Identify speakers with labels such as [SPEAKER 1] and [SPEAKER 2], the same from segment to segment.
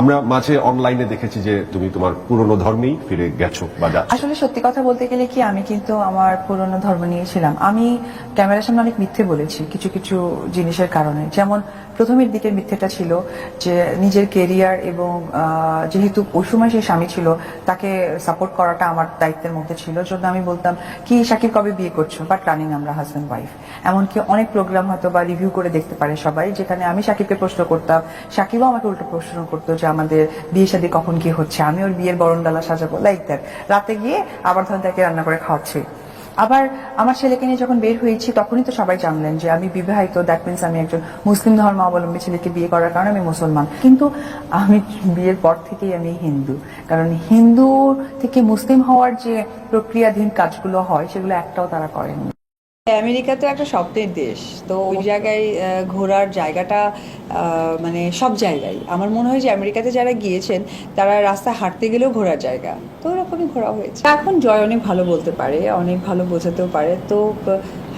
[SPEAKER 1] আমরা মাঝে অনলাইনে দেখেছি যে তুমি তোমার পুরনো ধর্মেই ফিরে গেছো বা।
[SPEAKER 2] আসলে সত্যি কথা বলতে গেলে কি, আমি কিন্তু আমার পুরনো ধর্ম নিয়েছিলাম আমি ক্যামেরার সামনে অনেক মিথ্যে বলেছি কিছু কিছু জিনিসের কারণে। যেমন প্রথমের দিকের মিথ্যেটা ছিল যে নিজের কেরিয়ার এবং যেহেতু সময় সে স্বামী ছিল, তাকে সাপোর্ট করাটা আমার দায়িত্বের মধ্যে ছিল। জন্য আমি বলতাম, কি শাকিব কবে বিয়ে করছ? বাট রানিং আমরা হাজব্যান্ড ওয়াইফ এমনকি অনেক প্রোগ্রাম হয়তো বা রিভিউ করে দেখতে পারে সবাই, যেখানে আমি শাকিবকে প্রশ্ন করতাম, শাকিবও আমাকে উল্টো প্রশ্ন করতো যে আমাদের বিয়ে শাদী কখন কি হচ্ছে? আমি ওর বিয়ের বরণডালা সাজাবো লাইক দ্যাট রাতে গিয়ে আবার ধরেন তাকে রান্না করে খাওয়াচ্ছি। আবার আমার ছেলেকে নিয়ে যখন বের হয়েছি, তখনই তো সবাই জানলেন যে আমি বিবাহিত দ্যাট মিনস আমি একজন মুসলিম ধর্ম অবলম্বী ছেলেকে বিয়ে করার কারণে আমি মুসলমান। কিন্তু আমি বিয়ের পর থেকেই আমি হিন্দু। কারণ হিন্দু থেকে মুসলিম হওয়ার যে প্রক্রিয়াধীন কাজগুলো হয়, সেগুলো একটাও তারা করেনি
[SPEAKER 3] আমেরিকা তো একটা স্বপ্নের দেশ। তো ওই জায়গায় ঘোরার জায়গাটা মানে সব জায়গায়। আমার মনে হয় যে আমেরিকাতে যারা গিয়েছেন, তারা রাস্তায় হাঁটতে গেলেও ঘোরার জায়গা। তো ওরকমই ঘোরা হয়েছে। এখন জয় অনেক ভালো বলতে পারে, অনেক ভালো বোঝাতেও পারে। তো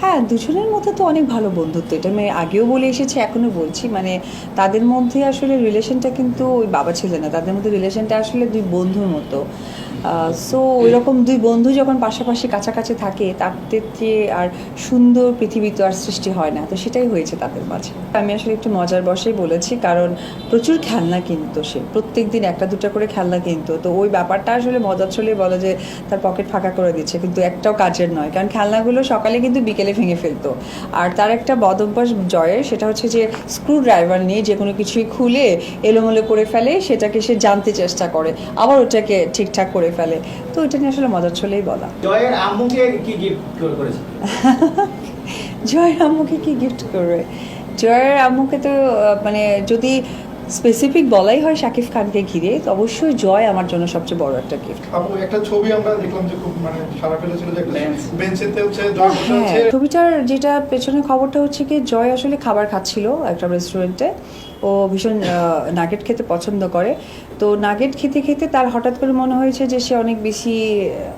[SPEAKER 3] হ্যাঁ দুজনের মধ্যে তো অনেক ভালো বন্ধুত্ব। এটা আমি আগেও বলে এসেছি এখনও বলছি। মানে তাদের মধ্যে আসলে রিলেশনটা কিন্তু ওই বাবা ছিল না। তাদের মধ্যে রিলেশনটা আসলে দুই বন্ধুর মতো। সো ওই রকম দুই বন্ধু যখন পাশাপাশি কাছাকাছি থাকে তাদের যে আর সুন্দর পৃথিবী তো আর সৃষ্টি হয় না। তো সেটাই হয়েছে তাদের মাঝে। আমি আসলে একটু মজার বসেই বলেছি কারণ প্রচুর খেলনা কিনতো সে। প্রত্যেক দিন একটা দুটো করে খেলনা কিনতো। তো ওই ব্যাপারটা আসলে মজার ছলে বলে যে তার পকেট ফাঁকা করে দিচ্ছে কিন্তু একটাও কাজের নয়। কারণ খেলনাগুলো সকালে কিন্তু বিকেলে ভেঙে ফেলতো। আর তার একটা বদ অভ্যাস জয়ের সেটা হচ্ছে যে স্ক্রু ড্রাইভার নিয়ে যে কোনো কিছুই খুলে এলোমেলো করে ফেলে সেটাকে সে জানতে চেষ্টা করে আবার ওটাকে ঠিকঠাক করে ফেলে। তো এটা নিয়ে আসলে মজার ছলেই বলা।
[SPEAKER 4] জয়ের আম্মুকে কি গিফট করেছে?
[SPEAKER 3] জয়ের আম্মুকে কি গিফট করবে জয়ের আম্মুকে তো মানে যদি স্পেসিফিক বলাই হয় শাকিব খানকে ঘিরে তো অবশ্যই জয় আমার জন্য সবচেয়ে বড় একটা গিফট
[SPEAKER 5] আপু একটা ছবি আমরা দেখলাম যে খুব মানে সারা ফেলেছিল যে
[SPEAKER 4] একটা
[SPEAKER 5] বেঞ্চেতে হচ্ছে জয় বসে
[SPEAKER 3] হ্যাঁ
[SPEAKER 5] হচ্ছে
[SPEAKER 3] ছবিটার যেটা পেছনে খবরটা হচ্ছে কি জয় আসলে খাবার খাচ্ছিল একটা রেস্টুরেন্টে ও ভীষণ নাগেট খেতে পছন্দ করে। তো নাগেট খেতে খেতে তার হঠাৎ করে মনে হয়েছে যে সে অনেক বেশি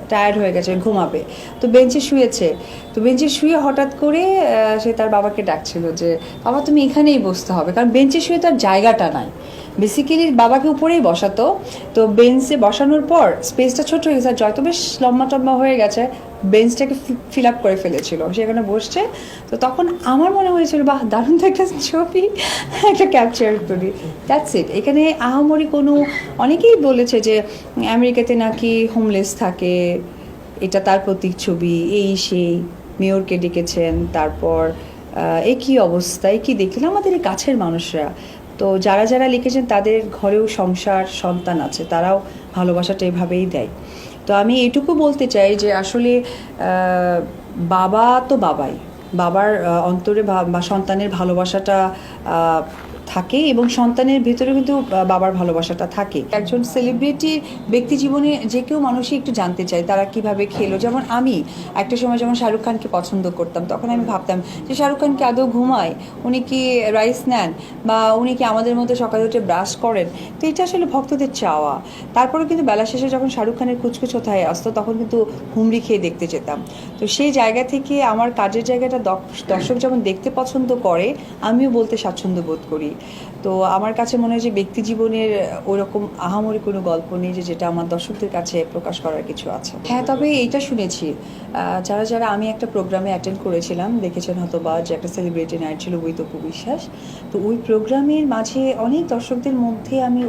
[SPEAKER 3] টায়ার্ড হয়ে গেছে, ঘুমাবে। তো বেঞ্চে শুয়েছে। তো বেঞ্চে শুয়ে হঠাৎ করে সে তার বাবাকে ডাকছিল যে, বাবা, তুমি এখানেই বসতে হবে। কারণ বেঞ্চে শুয়ে তার জায়গাটা নাই। বেসিক্যালি বাবাকে উপরেই বসাতো। তো বেঞ্চে বসানোর পর স্পেসটা ছোট হয়ে গেছে। আর বেশ লম্বা টম্বা হয়ে গেছে বেঞ্চটাকে ফিল আপ করে ফেলেছিল। সেখানে বসছে। তো তখন আমার মনে হয়েছিল বাহ দারুণ তো একটা ছবি একটা ক্যাপচার করি। দ্যাটস ইট এখানে আহামরি কোনো অনেকেই বলেছে যে আমেরিকাতে নাকি হোমলেস থাকে। এটা তার প্রতীক ছবি এই সেই মেয়রকে ডেকেছেন তারপর আহ, এ কী অবস্থা এ কী দেখলেন? আমাদের এই কাছের মানুষরা। তো যারা যারা লিখেছেন তাদের ঘরেও সংসার, সন্তান আছে, তারাও ভালোবাসাটা এভাবেই দেয়। তো আমি এটুকু বলতে চাই যে আসলে বাবা তো বাবাই। বাবার অন্তরে বা সন্তানের ভালোবাসাটা থাকে এবং সন্তানের ভিতরে কিন্তু বাবার ভালোবাসাটা থাকে। একজন সেলিব্রিটির ব্যক্তি জীবনে যে কেউ মানুষই একটু জানতে চায়, তারা কীভাবে খেলো। যেমন আমি, একটা সময় যেমন শাহরুখ খানকে পছন্দ করতাম, তখন আমি ভাবতাম যে শাহরুখ খান কি আদৌ ঘুমায়? উনি কি রাইস নেন? বা উনি কি আমাদের মধ্যে সকালে উঠে ব্রাশ করেন? তো এটা আসলে ভক্তদের চাওয়া। তারপরে কিন্তু বেলা শেষে যখন শাহরুখ খানের কুচকুচ কোথায় আসতো, তখন কিন্তু হুমড়ি খেয়ে দেখতে যেতাম। তো সেই জায়গা থেকে আমার কাজের জায়গাটা দর্শ- দর্শক যেমন দেখতে পছন্দ করে, আমিও বলতে স্বাচ্ছন্দ্য বোধ করি। তো আমার কাছে মনে হয় যে ব্যক্তি জীবনের ওরকম আহামরি কোনো গল্প নেই যে যেটা আমার দর্শকদের কাছে প্রকাশ করার কিছু আছে। হ্যাঁ তবে এইটা শুনেছি। যারা যারা আমি একটা প্রোগ্রামে অ্যাটেন্ড করেছিলাম, দেখেছেন হয়তো বা যে একটা সেলিব্রিটি নাইট ছিল বৈতপ্য বিশ্বাস। তো ওই প্রোগ্রামের মাঝে অনেক দর্শকদের মধ্যে আমি